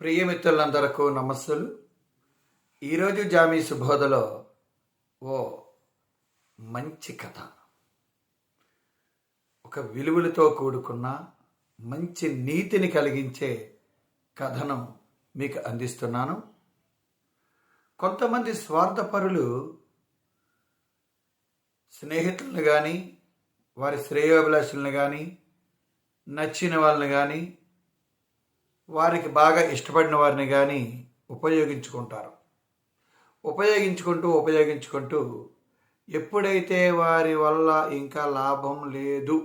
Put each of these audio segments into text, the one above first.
ప్రియమిత్రులందరకు నమస్సులు. ఈరోజు జామీ సుబోధలో ఓ మంచి కథ. ఒక విలువలతో కూడుకున్న మంచి నీతిని కలిగించే కథను మీకు అందిస్తున్నాను. కొంతమంది స్వార్థపరులు స్నేహితులను కానీ వారి శ్రేయోభిలాషులను కానీ నచ్చిన వాళ్ళని కానీ వారికి బాగా ఇష్టపడిన వారిని కానీ ఉపయోగించుకుంటారు. ఉపయోగించుకుంటూ ఉపయోగించుకుంటూ ఎప్పుడైతే వారి వల్ల ఇంకా లాభం లేదు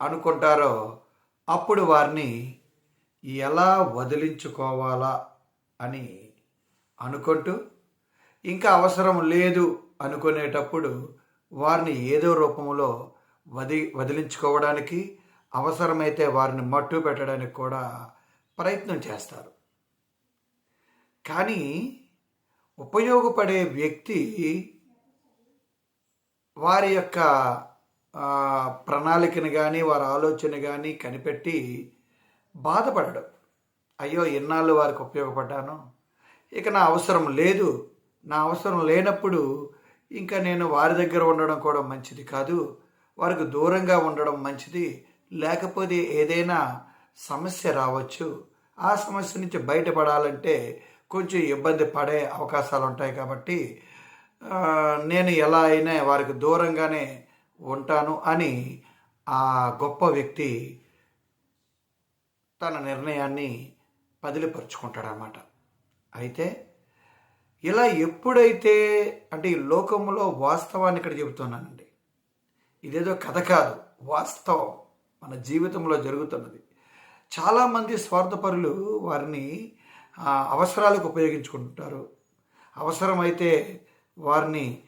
అనుకుంటారో అప్పుడు వారిని ఎలా వదిలించుకోవాలా అని అనుకుంటూ ఇంకా అవసరం లేదు అనుకునేటప్పుడు వారిని ఏదో రూపంలో వది వదిలించుకోవడానికి అవసరమైతే వారిని మట్టు పెట్టడానికి కూడా ప్రయత్నం చేస్తారు. కానీ ఉపయోగపడే వ్యక్తి వారి యొక్క ప్రణాళికను కానీ వారి ఆలోచన కానీ కనిపెట్టి బాధపడడం. అయ్యో ఎన్నాళ్ళు వారికి ఉపయోగపడ్డాను. ఇక నా అవసరం లేదు. నా అవసరం లేనప్పుడు ఇంకా నేను వారి దగ్గర ఉండడం కూడా మంచిది కాదు. వారికి దూరంగా ఉండడం మంచిది. లేకపోతే ఏదైనా సమస్య రావచ్చు. ఆ సమస్య నుంచి బయటపడాలంటే కొంచెం ఇబ్బంది పడే అవకాశాలు ఉంటాయి కాబట్టి నేను ఎలా అయినా వారికి దూరంగానే ఉంటాను అని ఆ గొప్ప వ్యక్తి తన నిర్ణయాన్ని పదిలిపరుచుకుంటాడనమాట అయితే ఇలా ఎప్పుడైతే అంటే ఈ లోకంలో వాస్తవాన్ని ఇక్కడ చెబుతున్నానండి. ఇదేదో కథ కాదు వాస్తవం మన జీవితంలో జరుగుతున్నది. చాలామంది స్వార్థపరులు వారిని అవసరాలకు ఉపయోగించుకుంటారు. అవసరమైతే వారిని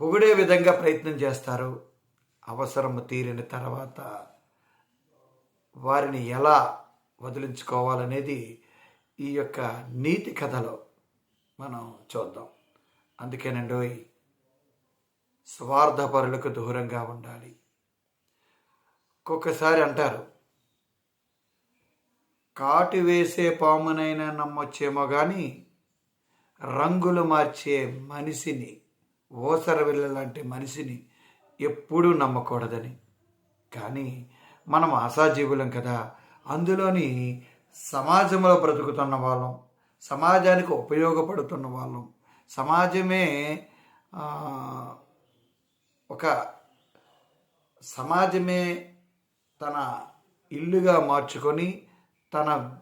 పొగిడే విధంగా ప్రయత్నం చేస్తారు. అవసరం తీరిన తర్వాత వారిని ఎలా వదిలించుకోవాలనేది ఈ యొక్క నీతి కథలో మనం చూద్దాం. అందుకేనండి స్వార్థపరులకు దూరంగా ఉండాలి. ఒక్కొక్కసారి అంటారు. కాటు వేసే పామునైనా నమ్మొచ్చేమో కానీ రంగులు మార్చే మనిషిని ఓసర లాంటి మనిషిని ఎప్పుడూ నమ్మకూడదని. కానీ మనం ఆశాజీవులం కదా అందులోని సమాజంలో బ్రతుకుతున్న వాళ్ళం సమాజానికి ఉపయోగపడుతున్న వాళ్ళం. సమాజమే ఒక సమాజమే తన ఇల్లుగా మార్చుకొని తన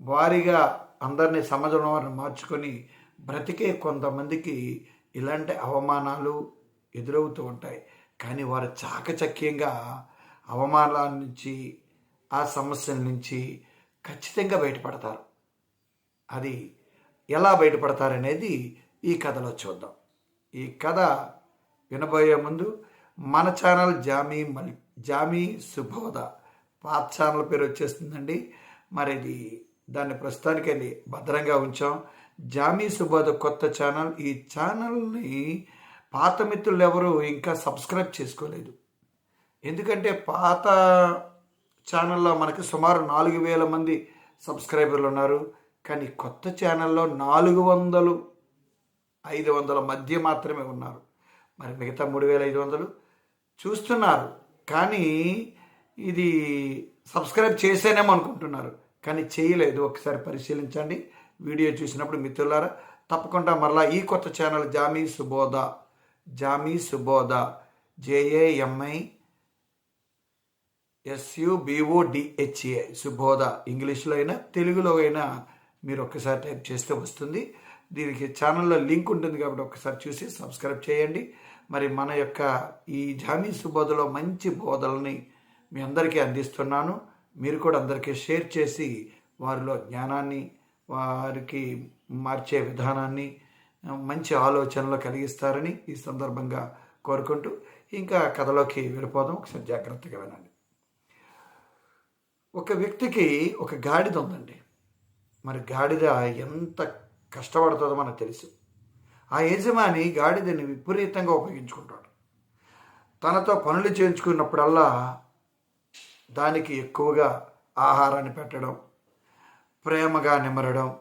వారిగా అందరినీ సమాజంలో వారిని మార్చుకొని బ్రతికే కొంతమందికి ఇలాంటి అవమానాలు ఎదురవుతూ ఉంటాయి. కానీ వారు చాకచక్యంగా అవమానాల నుంచి ఆ సమస్యల నుంచి ఖచ్చితంగా బయటపడతారు. అది ఎలా బయటపడతారనేది ఈ కథలో చూద్దాం. ఈ కథ వినబోయే ముందు మన ఛానల్ జామీ మలి జామీ సుబోధ. పాత ఛానల్ పేరు వచ్చేస్తుందండి. మరి ఇది దాన్ని ప్రస్తుతానికి అది భద్రంగా ఉంచాం. జామీ సుబోధ కొత్త ఛానల్. ఈ ఛానల్ని పాత మిత్రులు ఎవరు ఇంకా సబ్స్క్రైబ్ చేసుకోలేదు. ఎందుకంటే పాత ఛానల్లో మనకి సుమారు నాలుగు వేల మంది సబ్స్క్రైబర్లు ఉన్నారు. కానీ కొత్త ఛానల్లో నాలుగు వందలు ఐదు వందల మధ్య మాత్రమే ఉన్నారు. మరి మిగతా మూడు వేల ఐదు వందలు చూస్తున్నారు. కానీ ఇది సబ్స్క్రైబ్ చేసేనేమో అనుకుంటున్నారు కానీ చేయలేదు. ఒకసారి పరిశీలించండి. వీడియో చూసినప్పుడు మిత్రులారా తప్పకుండా మరలా ఈ కొత్త channel Jami Subodha Jami Subodha JAMI SUBODHA Subodha ఇంగ్లీష్లో అయినా తెలుగులో అయినా మీరు ఒక్కసారి టైప్ చేస్తే వస్తుంది. దీనికి ఛానల్లో లింక్ ఉంటుంది కాబట్టి ఒక్కసారి చూసి సబ్స్క్రైబ్ చేయండి. మరి మన యొక్క ఈ జామీ సుబోధలో మంచి బోధల్ని మీ అందరికీ అందిస్తున్నాను. మీరు కూడా అందరికీ షేర్ చేసి వారిలో జ్ఞానాన్ని వారికి మార్చే విధానాన్ని మంచి ఆలోచనలు కలిగిస్తారని ఈ సందర్భంగా కోరుకుంటూ ఇంకా కథలోకి వెళ్ళిపోదాం. ఒకసారి జాగ్రత్తగా వినండి. ఒక వ్యక్తికి ఒక గాడిద ఉందండి. మరి గాడిద ఎంత కష్టపడుతుందో మనకు తెలుసు. ఆ యజమాని గాడిదని విపరీతంగా ఉపయోగించుకుంటాడు. తనతో పనులు చేయించుకున్నప్పుడల్లా దానికి ఎక్కువగా ఆహారాన్ని పెట్టడం ప్రేమగా నిమరడం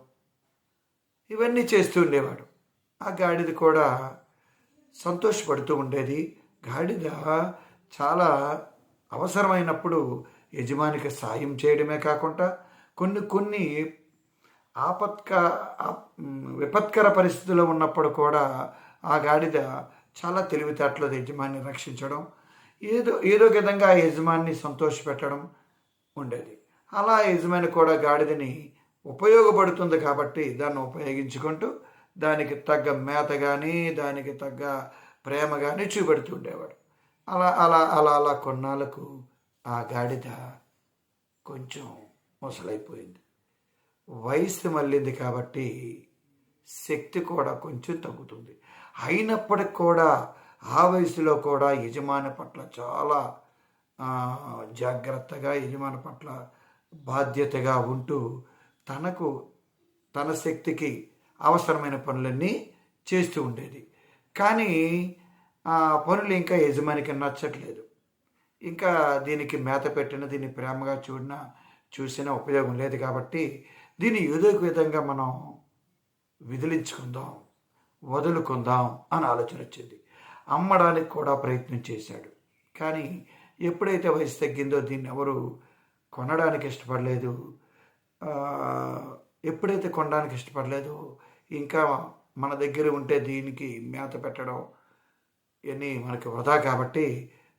ఇవన్నీ చేస్తూ ఉండేవాడు. ఆ గాడిద కూడా సంతోషపడుతూ ఉండేది. గాడిద చాలా అవసరమైనప్పుడు యజమానికి సాయం చేయడమే కాకుండా కొన్ని కొన్ని ఆపత్క విపత్కర పరిస్థితుల్లో ఉన్నప్పుడు కూడా ఆ గాడిద చాలా తెలివితేటలో యజమాన్ని రక్షించడం ఏదో ఏదో విధంగా ఆ యజమాన్ని సంతోషపెట్టడం ఉండేది. అలా యజమాని కూడా గాడిదని ఉపయోగపడుతుంది కాబట్టి దాన్ని ఉపయోగించుకుంటూ దానికి తగ్గ మేత కానీ దానికి తగ్గ ప్రేమ కానీ చూపెడుతూ ఉండేవాడు. అలా అలా అలా అలా కొన్నాళ్ళకు ఆ గాడిద కొంచెం ముసలైపోయింది. వయసు మళ్ళింది కాబట్టి శక్తి కూడా కొంచెం తగ్గుతుంది. అయినప్పటికి కూడా ఆ వయసులో కూడా యజమాని పట్ల చాలా జాగ్రత్తగా యజమాని పట్ల బాధ్యతగా ఉంటూ తనకు తన శక్తికి అవసరమైన పనులన్నీ చేస్తూ ఉండేది. కానీ ఆ పనులు ఇంకా యజమానికి నచ్చట్లేదు. ఇంకా దీనికి మేత పెట్టిన దీన్ని ప్రేమగా చూడినా చూసినా ఉపయోగం లేదు కాబట్టి దీన్ని ఏదో ఒక విధంగా మనం విదిలించుకుందాం వదులుకుందాం అని ఆలోచన వచ్చింది. అమ్మడానికి కూడా ప్రయత్నం చేశాడు. కానీ ఎప్పుడైతే వయసు తగ్గిందో దీన్ని ఎవరు కొనడానికి ఇష్టపడలేదు. ఎప్పుడైతే కొనడానికి ఇష్టపడలేదు ఇంకా మన దగ్గర ఉంటే దీనికి మేత పెట్టడం ఇవన్నీ మనకి వృధా కాబట్టి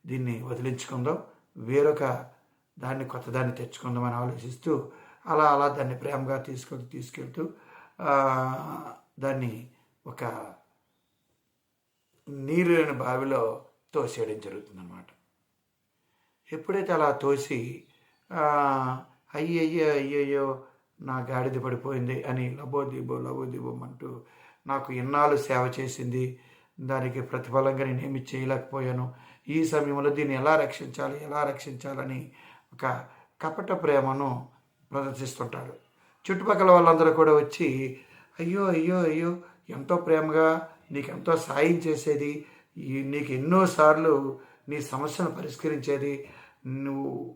దీన్ని వదిలించుకుందాం. వేరొక దాన్ని కొత్తదాన్ని తెచ్చుకుందామని తెచ్చుకుందాం అని ఆలోచిస్తూ అలా అలా దాన్ని ప్రేమగా తీసుకొని తీసుకెళ్తూ దాన్ని ఒక నీరు లేని బావిలో తోసేయడం జరుగుతుందన్నమాట. ఎప్పుడైతే అలా తోసి అయ్యయ్యో అయ్యయ్యో నా గాడిద పడిపోయింది అని లబోదీబో లబోదీబోం అంటూ నాకు ఇన్నాళ్ళు సేవ చేసింది దానికి ప్రతిఫలంగా నేనేమి చేయలేకపోయాను ఈ సమయంలో దీన్ని ఎలా రక్షించాలి ఎలా రక్షించాలని ఒక కపట ప్రేమను ప్రదర్శిస్తుంటాడు. చుట్టుపక్కల వాళ్ళందరూ కూడా వచ్చి అయ్యో అయ్యో అయ్యో ఎంతో ప్రేమగా నీకు ఎంతో సాయం చేసేది ఈ నీకు ఎన్నోసార్లు నీ సమస్యను పరిష్కరించేది నువ్వు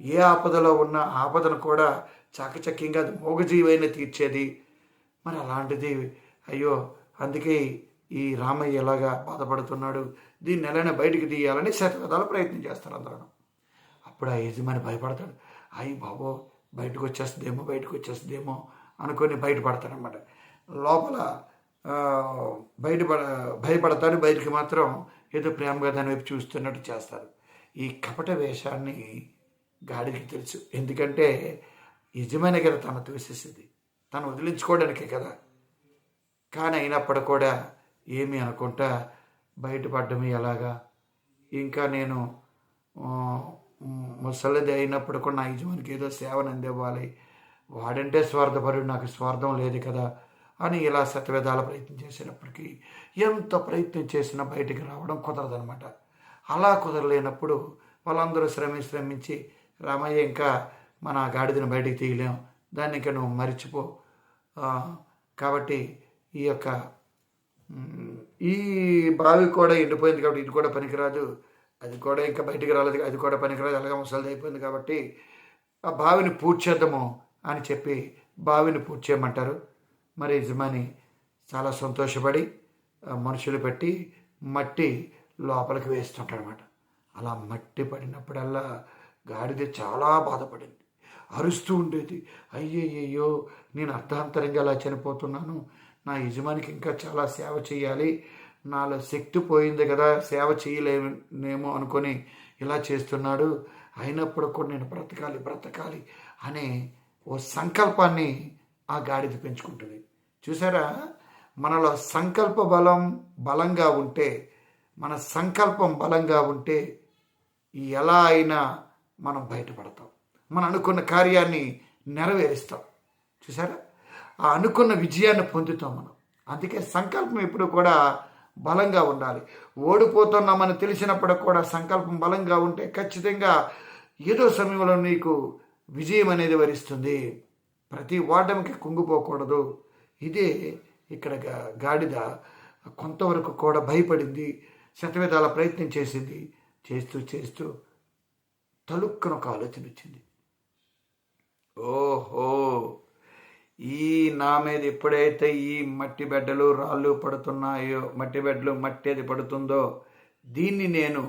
ఏ ఆపదలో ఉన్న ఆపదను కూడా చాకచక్యంగా అది మోగజీవైన తీర్చేది. మరి అలాంటిది అయ్యో అందుకే ఈ రామయ్య ఎలాగా బాధపడుతున్నాడు దీన్ని ఎలానే బయటికి తీయాలని శతవిధాల ప్రయత్నం చేస్తారు అందరూ. అప్పుడు ఆ యజమాని భయపడతాడు. అయ్యి బాబో బయటకు వచ్చేస్తుందేమో బయటకు వచ్చేస్తుందేమో అనుకొని బయటపడతారనమాట లోపల బయటపడ భయపడతాడు బయటికి మాత్రం ఏదో ప్రేమగా దాని వైపు చూస్తున్నట్టు చేస్తారు. ఈ కపట వేషాన్ని గాడికి తెలుసు. ఎందుకంటే యజమాని కదా తను తోసేసింది. తను వదిలించుకోవడానికే కదా. కానీ అయినప్పుడు కూడా ఏమీ అనుకుంటా బయటపడ్డమే ఎలాగా? ఇంకా నేను ముసలిది అయినప్పుడు కూడా నా యజమానికి ఏదో సేవను అందివ్వాలి. వాడంటే స్వార్థపరుడు నాకు స్వార్థం లేదు కదా అని ఇలా శతవేదాల ప్రయత్నం చేసినప్పటికీ ఎంత ప్రయత్నం చేసినా బయటికి రావడం కుదరదనమాట అలా కుదరలేనప్పుడు వాళ్ళందరూ శ్రమి శ్రమించి రామయ్య ఇంకా మన గాడిదని బయటికి తీయలేం. దాన్ని ఇంకా నువ్వు మరిచిపో. కాబట్టి ఈ యొక్క ఈ బావి కూడా ఎండిపోయింది కాబట్టి ఇది కూడా పనికిరాదు. అది కూడా ఇంకా బయటికి రాలేదు అది కూడా పనికిరాదు అలాగే ముసలిది అయిపోయింది కాబట్టి ఆ బావిని పూడ్చేద్దాము అని చెప్పి బావిని పూడ్చేయమంటారు మరి యజమాని చాలా సంతోషపడి మనుషులు పెట్టి మట్టి లోపలికి వేస్తుంటాడనమాట అలా మట్టి పడినప్పుడల్లా గాడిద చాలా బాధపడింది. అరుస్తూ ఉండేది. అయ్యయ్యో నేను అర్ధాంతరంగా అలా చనిపోతున్నాను. నా యజమానికి ఇంకా చాలా సేవ చేయాలి. నాలో శక్తి పోయింది కదా సేవ చేయలేనేమో అనుకొని ఇలా చేస్తున్నాడు. అయినప్పుడు కూడా నేను బ్రతకాలి బ్రతకాలి అనే ఓ సంకల్పాన్ని ఆ గాడిద పెంచుకుంటుంది. చూసారా? మనలో సంకల్ప బలం బలంగా ఉంటే మన సంకల్పం బలంగా ఉంటే ఎలా అయినా మనం బయటపడతాం. మనం అనుకున్న కార్యాన్ని నెరవేరుస్తాం. చూసారా? ఆ అనుకున్న విజయాన్ని పొందుతాం మనం. అందుకే సంకల్పం ఎప్పుడు కూడా బలంగా ఉండాలి. ఓడిపోతున్నామని తెలిసినప్పుడు కూడా సంకల్పం బలంగా ఉంటే ఖచ్చితంగా ఏదో సమయంలో నీకు విజయం అనేది వరిస్తుంది. ప్రతి ఓటమికి కుంగిపోకూడదు ఇదే ఇక్కడ గాడిద కొంతవరకు కూడా భయపడింది శతవిధాల ప్రయత్నం చేసింది చేస్తూ చేస్తూ తలుక్కున ఒక ఆలోచన వచ్చింది. ఈ నా మీద ఎప్పుడైతే ఈ మట్టి బిడ్డలు రాళ్ళు పడుతున్నాయో మట్టి బిడ్డలు మట్టి అది పడుతుందో దీన్ని నేను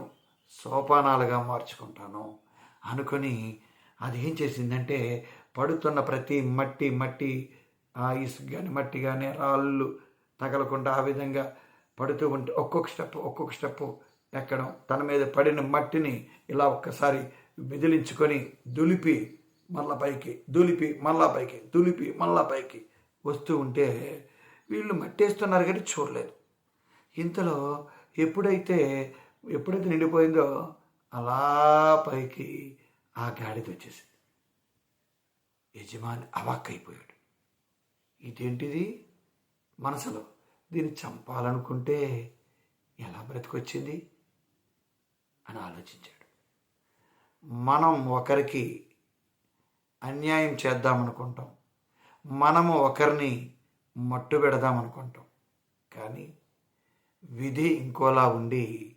సోపానాలుగా మార్చుకుంటాను. అనుకొని అది ఏం చేసిందంటే పడుతున్న ప్రతి మట్టి మట్టి ఆ ఇసుక కానీ మట్టి కానీ రాళ్ళు తగలకుండా ఆ విధంగా పడుతూ ఉంటే ఒక్కొక్క స్టెప్ ఒక్కొక్క స్టెప్ ఎక్కడం తన మీద పడిన మట్టిని ఇలా ఒక్కసారి విదిలించుకొని దులిపి మళ్ళా పైకి దులిపి మళ్ళా పైకి దులిపి మళ్ళా పైకి వస్తూ ఉంటే వీళ్ళు మట్టేస్తున్నారు కానీ చూడలేదు. ఇంతలో ఎప్పుడైతే ఎప్పుడైతే నిండిపోయిందో అలా పైకి ఆ గాడిద వచ్చేసింది. యజమాని అవాక్కైపోయాడు. ఇదేంటిది? మనసులో దీన్ని చంపాలనుకుంటే ఎలా బ్రతికొచ్చింది? అని ఆలోచించాడు. మనం ఒకరికి అన్యాయం చేద్దామనుకుంటాం. మనము ఒకరిని మట్టు పెడదామనుకుంటాం. కానీ విధి ఇంకోలా ఉండి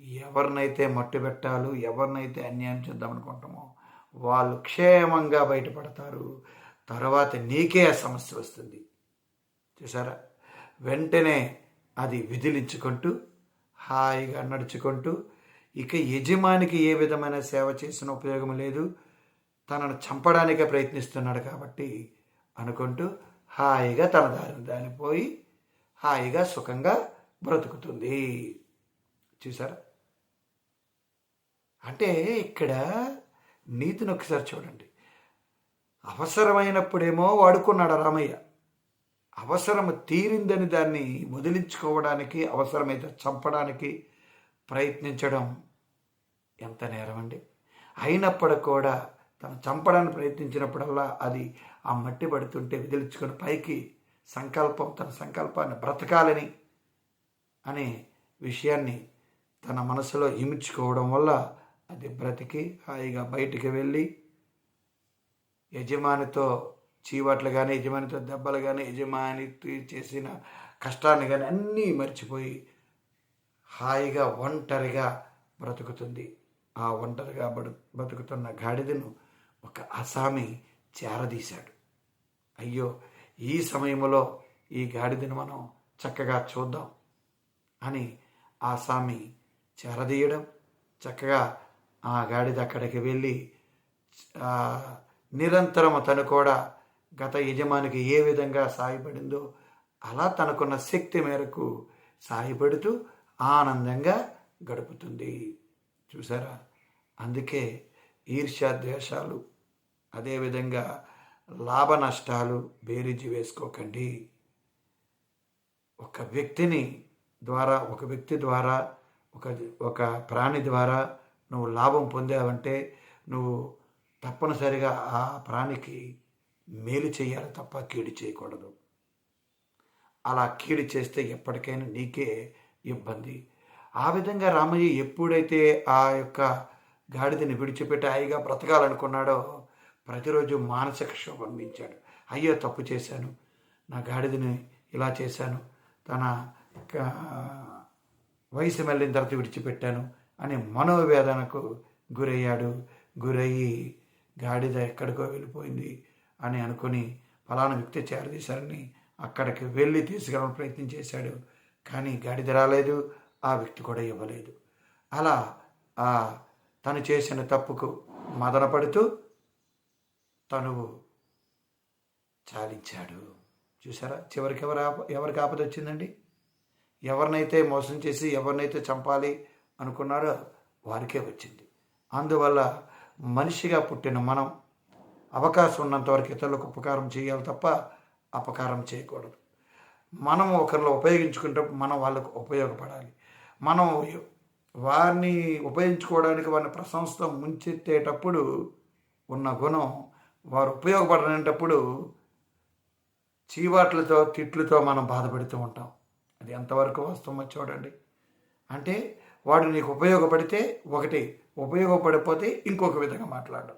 ఎవరినైతే మట్టు పెట్టాలో ఎవరినైతే అన్యాయం చేద్దామనుకుంటామో వాళ్ళు క్షేమంగా బయటపడతారు. తర్వాత నీకే ఆ సమస్య వస్తుంది. చూసారా వెంటనే అది విధిలించుకుంటూ హాయిగా నడుచుకుంటూ ఇక యజమానికి ఏ విధమైన సేవ చేసిన ఉపయోగం లేదు. తనను చంపడానికే ప్రయత్నిస్తున్నాడు కాబట్టి అనుకుంటూ హాయిగా తన దారిని దానిపోయి హాయిగా సుఖంగా బ్రతుకుతుంది. చూసారా అంటే ఇక్కడ నీతిని ఒకసారి చూడండి. అవసరమైనప్పుడేమో వాడుకున్నాడు రామయ్య. అవసరం తీరిందని దాన్ని వదిలించుకోవడానికి అవసరమైతే చంపడానికి ప్రయత్నించడం ఎంత నేరం అండి అయినప్పుడు కూడా తను చంపడానికి ప్రయత్నించినప్పుడల్లా అది ఆ మట్టి పడుతుంటే విదిలించుకొని పైకి సంకల్పం తన సంకల్పాన్ని బ్రతకాలని అనే విషయాన్ని తన మనసులో ఇమిడ్చుకోవడం వల్ల అది బ్రతికి హాయిగా బయటికి వెళ్ళి యజమానితో చీవాట్లు కానీ యజమానితో దెబ్బలు కానీ యజమాని చేసిన కష్టాన్ని కానీ అన్నీ మర్చిపోయి హాయిగా ఒంటరిగా బ్రతుకుతుంది. ఆ ఒంటరిగా బడు బ్రతుకుతున్న గాడిదను ఒక అసామి చేరదీశాడు. అయ్యో ఈ సమయంలో ఈ గాడిదను మనం చక్కగా చూద్దాం అని ఆ సామి చేరదీయడం చక్కగా ఆ గాడిద అక్కడికి వెళ్ళి నిరంతరం తను కూడా గత యజమానికి ఏ విధంగా సాయపడిందో అలా తనకున్న శక్తి మేరకు సాయపడుతూ ఆనందంగా గడుపుతుంది. చూసారా? అందుకే ఈర్ష్యా ద్వేషాలు అదేవిధంగా లాభ నష్టాలు బేరీజు వేసుకోకండి. ఒక వ్యక్తిని ద్వారా ఒక వ్యక్తి ద్వారా ఒక ఒక ప్రాణి ద్వారా నువ్వు లాభం పొందావంటే నువ్వు తప్పనిసరిగా ఆ ప్రాణికి మేలు చేయాలి తప్ప కీడు చేయకూడదు. అలా కీడు చేస్తే ఎప్పటికైనా నీకే ఇబ్బంది. ఆ విధంగా రామయ్య ఎప్పుడైతే ఆ యొక్క గాడిదని విడిచిపెట్టి హాయిగా బ్రతకాలనుకున్నాడో ప్రతిరోజు మానసిక క్షోభ అందించాడు. అయ్యో తప్పు చేశాను. నా గాడిదని ఇలా చేశాను. తన వయసు వెళ్ళిన తర్వాత విడిచిపెట్టాను అని మనోవేదనకు గురయ్యాడు. గురయ్యి గాడిద ఎక్కడికో వెళ్ళిపోయింది అని అనుకుని ఫలానా వ్యక్తి చేరదీశారని అక్కడికి వెళ్ళి తీసుకురావడం ప్రయత్నం చేశాడు. కానీ గాడిద రాలేదు ఆ వ్యక్తి కూడా ఇవ్వలేదు. అలా తను చేసిన తప్పుకు మదనపడుతూ తనువు చాలించాడు. చూసారా చివరికి ఎవరు ఆప ఎవరికి ఆపద వచ్చిందండి? ఎవరినైతే మోసం చేసి ఎవరినైతే చంపాలి అనుకున్నారో వారికే వచ్చింది. అందువల్ల మనిషిగా పుట్టిన మనం అవకాశం ఉన్నంత వరకు ఇతరులకు ఉపకారం చేయాలి తప్ప అపకారం చేయకూడదు. మనం ఒకరిలో ఉపయోగించుకుంటే మనం వాళ్ళకు ఉపయోగపడాలి. మనం వారిని ఉపయోగించుకోవడానికి వారిని ప్రశంసతో ముంచెత్తేటప్పుడు ఉన్న గుణం వారు ఉపయోగపడనేటప్పుడు చీవాట్లతో తిట్లతో మనం బాధపడుతూ ఉంటాం. అది ఎంతవరకు వస్తుందో చూడండి. అంటే వాడు నీకు ఉపయోగపడితే ఒకటి ఉపయోగపడిపోతే ఇంకొక విధంగా మాట్లాడడం.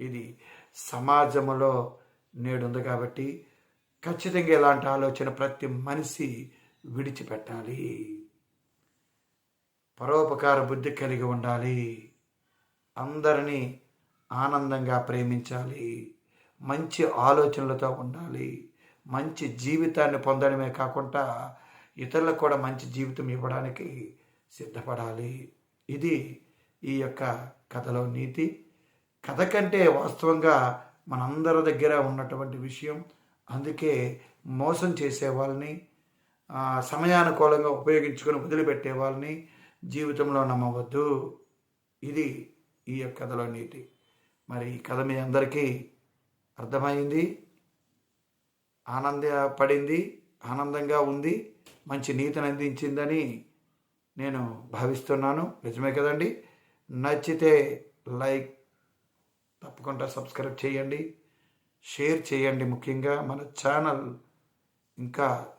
ఇది సమాజంలో నేడుంది కాబట్టి ఖచ్చితంగా ఇలాంటి ఆలోచన ప్రతి మనిషి విడిచిపెట్టాలి. పరోపకార బుద్ధి కలిగి ఉండాలి. అందరినీ ఆనందంగా ప్రేమించాలి. మంచి ఆలోచనలతో ఉండాలి. మంచి జీవితాన్ని పొందడమే కాకుండా ఇతరులకు కూడా మంచి జీవితం ఇవ్వడానికి సిద్ధపడాలి. ఇది ఈ యొక్క కథలో నీతి. కథ కంటే వాస్తవంగా మనందరి దగ్గర ఉన్నటువంటి విషయం. అందుకే మోసం చేసే వాళ్ళని సమయానుకూలంగా ఉపయోగించుకొని వదిలిపెట్టే వాళ్ళని జీవితంలో నమ్మవద్దు. ఇది ఈ యొక్క కథలో నీతి. మరి ఈ కథ మీ అందరికీ అర్థమైంది ఆనందపడింది ఆనందంగా ఉంది మంచి నీతిని అందించిందని నేను భావిస్తున్నాను. నిజమే కదండి? నచ్చితే లైక్ తప్పకుండా సబ్స్క్రైబ్ చేయండి. షేర్ చేయండి ముఖ్యంగా మన ఛానల్. ఇంకా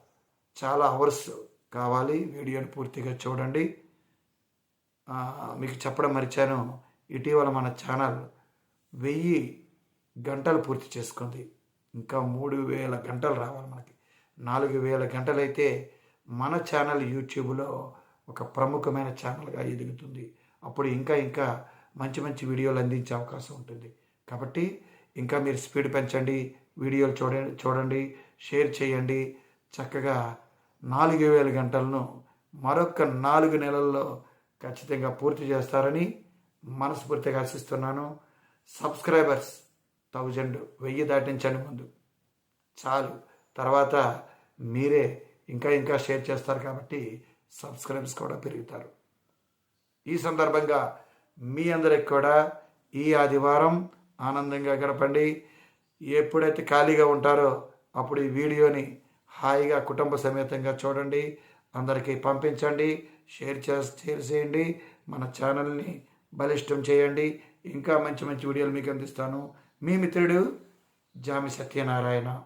చాలా అవర్స్ కావాలి వీడియోని పూర్తిగా చూడండి. మీకు చెప్పడం మరిచాను. ఇటీవల మన ఛానల్ వెయ్యి గంటలు పూర్తి చేసుకుంది. ఇంకా మూడు వేల గంటలు రావాలి మనకి. నాలుగు వేల గంటలైతే మన ఛానల్ యూట్యూబ్లో ఒక ప్రముఖమైన ఛానల్గా ఎదుగుతుంది. అప్పుడు ఇంకా ఇంకా మంచి మంచి వీడియోలు అందించే అవకాశం ఉంటుంది. కాబట్టి ఇంకా మీరు స్పీడ్ పెంచండి వీడియోలు చూడండి చూడండి షేర్ చేయండి. చక్కగా నాలుగు వేల గంటలను మరొక నాలుగు నెలల్లో ఖచ్చితంగా పూర్తి చేస్తారని మనస్ఫూర్తిగా ఆశిస్తున్నాను. సబ్స్క్రైబర్స్ థౌజండ్ వెయ్యి దాటించండి ముందు. చాలు. తర్వాత మీరే ఇంకా ఇంకా షేర్ చేస్తారు కాబట్టి సబ్స్క్రైబ్స్ కూడా పెరుగుతారు. ఈ సందర్భంగా మీ అందరికి కూడా ఈ ఆదివారం ఆనందంగా గడపండి. ఎప్పుడైతే ఖాళీగా ఉంటారో అప్పుడు ఈ వీడియోని హాయిగా కుటుంబ సమేతంగా చూడండి. అందరికీ పంపించండి. షేర్ చేసి షేర్ చేయండి. మన ఛానల్ని బలిష్టం చేయండి. ఇంకా మంచి మంచి వీడియోలు మీకు అందిస్తాను. మీ మిత్రుడు జామి సత్యనారాయణ.